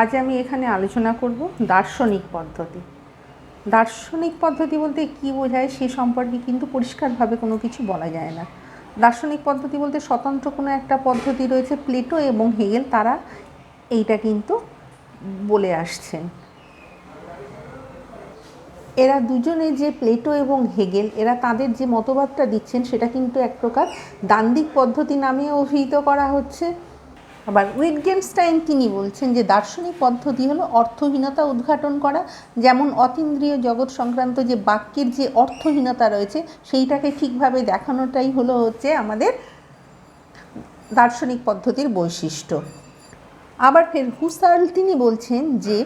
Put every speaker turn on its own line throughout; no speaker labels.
আজ আমি এখানে আলোচনা করব দার্শনিক পদ্ধতি। দার্শনিক পদ্ধতি বলতে কী বোঝায় সে সম্পর্কে কিন্তু পরিষ্কারভাবে কোনো কিছু বলা যায় না। দার্শনিক পদ্ধতি বলতে স্বতন্ত্র কোনো একটা পদ্ধতি রয়েছে, প্লেটো এবং হেগেল তারা এইটা কিন্তু বলে আসছেন। এরা দুজনে যে প্লেটো এবং হেগেল, এরা তাদের যে মতবাদটা দিচ্ছেন সেটা কিন্তু এক প্রকার দান্দিক পদ্ধতি নামে অভিহিত করা হচ্ছে। আবার উইটগেনস্টাইন তিনি বলছেন যে দার্শনিক পদ্ধতি হলো অর্থহীনতা উদ্ঘাটন করা, যেমন অতীন্দ্রিয় জগৎ সংক্রান্ত যে বাক্যের যে অর্থহীনতা রয়েছে সেইটাকে ঠিকভাবে দেখানোটাই হলো হচ্ছে আমাদের দার্শনিক পদ্ধতির বৈশিষ্ট্য। আবার ফের হুসার্ল তিনি বলছেন যে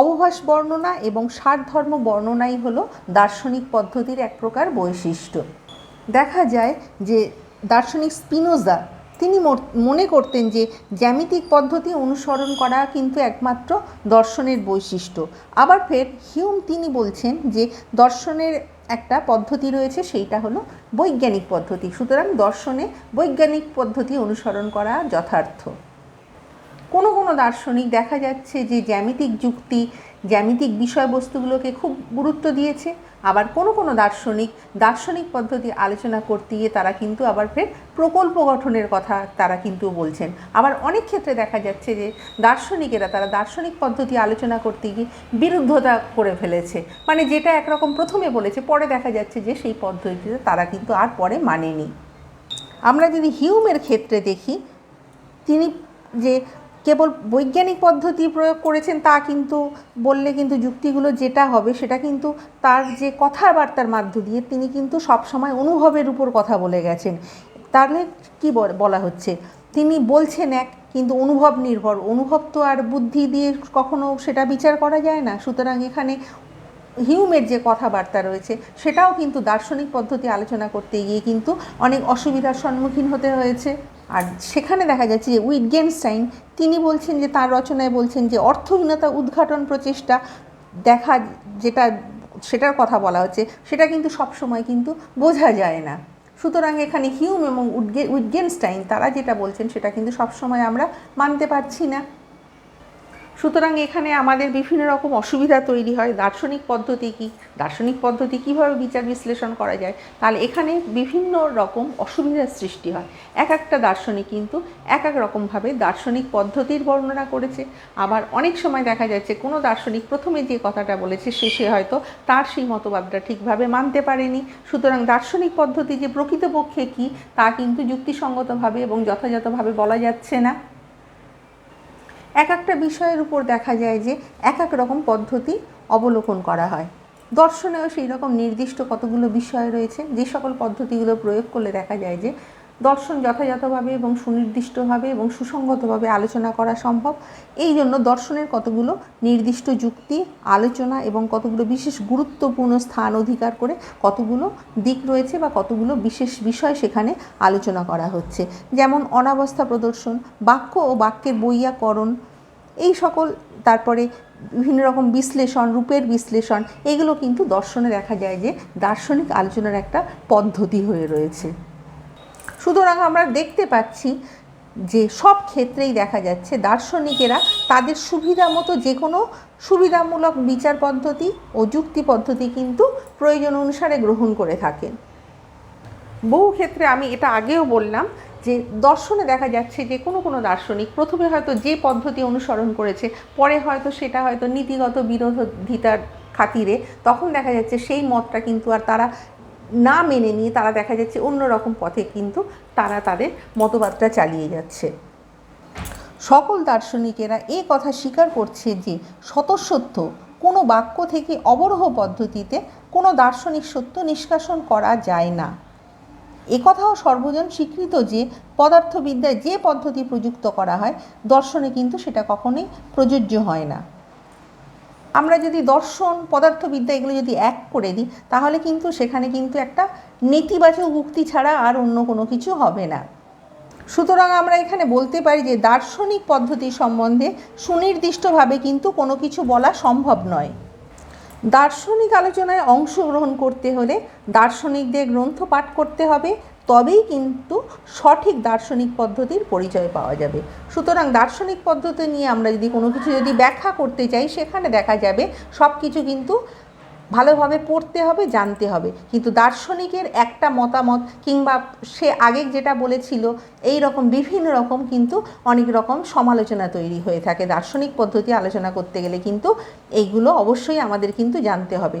অবভাস বর্ণনা এবং সারধর্ম বর্ণনাই হলো দার্শনিক পদ্ধতির এক প্রকার বৈশিষ্ট্য। দেখা যায় যে দার্শনিক স্পিনোজা তিনি মনে করতেন যে জ্যামিতিক পদ্ধতি অনুসরণ করা কিন্তু একমাত্র দর্শনের বৈশিষ্ট্য। আবার ফের হিউম তিনি বলছেন যে দর্শনের একটা পদ্ধতি রয়েছে, সেইটা হলো বৈজ্ঞানিক পদ্ধতি। সুতরাং দর্শনে বৈজ্ঞানিক পদ্ধতি অনুসরণ করা যথার্থ। কোনো কোনো দার্শনিক দেখা যাচ্ছে যে জ্যামিতিক যুক্তি জ্যামিতিক বিষয়বস্তুগুলোকে খুব গুরুত্ব দিয়েছে। আবার কোনো কোনো দার্শনিক দার্শনিক পদ্ধতি আলোচনা করতে গিয়ে তারা কিন্তু আবার ফের প্রকল্প গঠনের কথা তারা কিন্তু বলছেন। আবার অনেক ক্ষেত্রে দেখা যাচ্ছে যে দার্শনিকেরা তারা দার্শনিক পদ্ধতি আলোচনা করতে গিয়ে বিরুদ্ধতা করে ফেলেছে। মানে যেটা একরকম প্রথমে বলেছে, পরে দেখা যাচ্ছে যে সেই পদ্ধতিতে তারা কিন্তু আর পরে মানেনি। আমরা যদি হিউমের ক্ষেত্রে দেখি, তিনি যে কেবল বৈজ্ঞানিক পদ্ধতি প্রয়োগ করেছেন তা কিন্তু বললে কিন্তু যুক্তিগুলো যেটা হবে সেটা কিন্তু তার যে কথাবার্তার মাধ্য দিয়ে তিনি কিন্তু সবসময় অনুভবের উপর কথা বলে গেছেন। তাহলে কি বল- হচ্ছে? তিনি বলছেন এক, কিন্তু অনুভব নির্ভর। অনুভব তো আর বুদ্ধি দিয়ে কখনো সেটা বিচার করা যায় না। সুতরাং এখানে হিউমের যে কথাবার্তা রয়েছে সেটাও কিন্তু দার্শনিক পদ্ধতি আলোচনা করতে গিয়ে কিন্তু অনেক অসুবিধার সম্মুখীন হতে হয়েছে। আর সেখানে দেখা যাচ্ছে যে উইটগেনস্টাইন তিনি বলছেন যে তার রচনায় বলছেন যে অর্থহীনতা উদ্ঘাটন প্রচেষ্টা দেখা যেটা, সেটার কথা বলা হচ্ছে, সেটা কিন্তু সবসময় কিন্তু বোঝা যায় না। সুতরাং এখানে হিউম এবং উইটগেনস্টাইন, তারা যেটা বলছেন সেটা কিন্তু সবসময় আমরা মানতে পারছি না। সুতরাং এখানে আমাদের বিভিন্ন রকম অসুবিধা তৈরি হয়। দার্শনিক পদ্ধতি কী? দার্শনিক পদ্ধতি কীভাবে বিচার বিশ্লেষণ করা যায়? তাহলে এখানে বিভিন্ন রকম অসুবিধার সৃষ্টি হয়। এক একটা দার্শনিক কিন্তু এক এক রকমভাবে দার্শনিক পদ্ধতির বর্ণনা করেছে। আবার অনেক সময় দেখা যাচ্ছে কোনো দার্শনিক প্রথমে যে কথাটা বলেছে, শেষে হয়তো তার সেই মতবাদটা ঠিকভাবে মানতে পারেনি। সুতরাং দার্শনিক পদ্ধতি যে প্রকৃতপক্ষে কী, তা কিন্তু যুক্তিসঙ্গতভাবে এবং যথাযথভাবে বলা যাচ্ছে না। এক একটা বিষয়ের উপর দেখা যায় যে এক এক রকম পদ্ধতি অবলোকন করা হয়। দর্শনেও সেই রকম নির্দিষ্ট কতগুলো বিষয় রয়েছে, যে সকল পদ্ধতিগুলো প্রয়োগ করলে দেখা যায় যে দর্শন যথাযথভাবে এবং সুনির্দিষ্টভাবে এবং সুসংগতভাবে আলোচনা করা সম্ভব। এই জন্য দর্শনের কতগুলো নির্দিষ্ট যুক্তি, আলোচনা এবং কতগুলো বিশেষ গুরুত্বপূর্ণ স্থান অধিকার করে কতগুলো দিক রয়েছে বা কতগুলো বিশেষ বিষয় সেখানে আলোচনা করা হচ্ছে। যেমন অনাবস্থা প্রদর্শন, বাক্য ও বাক্যের বৈয়াকরণ এই সকল, তারপরে বিভিন্ন রকম বিশ্লেষণ, রূপের বিশ্লেষণ, এগুলো কিন্তু দর্শনে দেখা যায় যে দার্শনিক আলোচনার একটা পদ্ধতি হয়ে রয়েছে। সুতরাং আমরা দেখতে পাচ্ছি যে সব ক্ষেত্রেই দেখা যাচ্ছে দার্শনিকেরা তাদের সুবিধা মতো যে কোনো সুবিধামূলক বিচার পদ্ধতি ও যুক্তি পদ্ধতি কিন্তু প্রয়োজন অনুসারে গ্রহণ করে থাকেন। বহু ক্ষেত্রে আমি এটা আগেও বললাম যে দর্শনে দেখা যাচ্ছে যে কোনো কোনো দার্শনিক প্রথমে হয়তো যে পদ্ধতি অনুসরণ করেছে, পরে হয়তো সেটা হয়তো নীতিগত বিরোধিতার খাতিরে, তখন দেখা যাচ্ছে সেই মতটা কিন্তু আর তারা না মেনে নিয়ে তারা দেখা যাচ্ছে অন্য রকম পথে কিন্তু তারা তাদের মতবাদটা চালিয়ে যাচ্ছে। সকল দার্শনিকেরা এ কথা স্বীকার করছে যে স্বতঃসত্য কোনো বাক্য থেকে অবরোহ পদ্ধতিতে কোনো দার্শনিক সত্য নিষ্কাশন করা যায় না। একথাও সর্বজন স্বীকৃত যে পদার্থবিদ্যায় যে পদ্ধতি প্রযুক্ত করা হয়, দর্শনে কিন্তু সেটা কখনোই প্রযোজ্য হয় না। আমরা যদি দর্শন, পদার্থবিদ্যা এগুলো যদি এক করে দিই, তাহলে কিন্তু সেখানে কিন্তু একটা নেতিবাচক উক্তি ছাড়া আর অন্য কোনো কিছু হবে না। সুতরাং আমরা এখানে বলতে পারি যে দার্শনিক পদ্ধতি সম্বন্ধে সুনির্দিষ্টভাবে কিন্তু কোনো কিছু বলা সম্ভব নয়। দার্শনিক আলোচনায় অংশগ্রহণ করতে হলে দার্শনিকদের গ্রন্থ পাঠ করতে হবে তবেই কিন্তু সঠিক দার্শনিক পদ্ধতির পরিচয় পাওয়া যাবে। সুতরাং দার্শনিক পদ্ধতি নিয়ে আমরা যদি কোনো কিছু যদি ব্যাখ্যা করতে চাই, সেখানে দেখা যাবে সব কিছু কিন্তু ভালোভাবে পড়তে হবে, জানতে হবে। কিন্তু দার্শনিকের একটা মতামত কিংবা সে আগে যেটা বলেছিল, এই রকম বিভিন্ন রকম কিন্তু অনেক রকম সমালোচনা তৈরি হয়ে থাকে। দার্শনিক পদ্ধতি আলোচনা করতে গেলে কিন্তু এইগুলো অবশ্যই আমাদের কিন্তু জানতে হবে।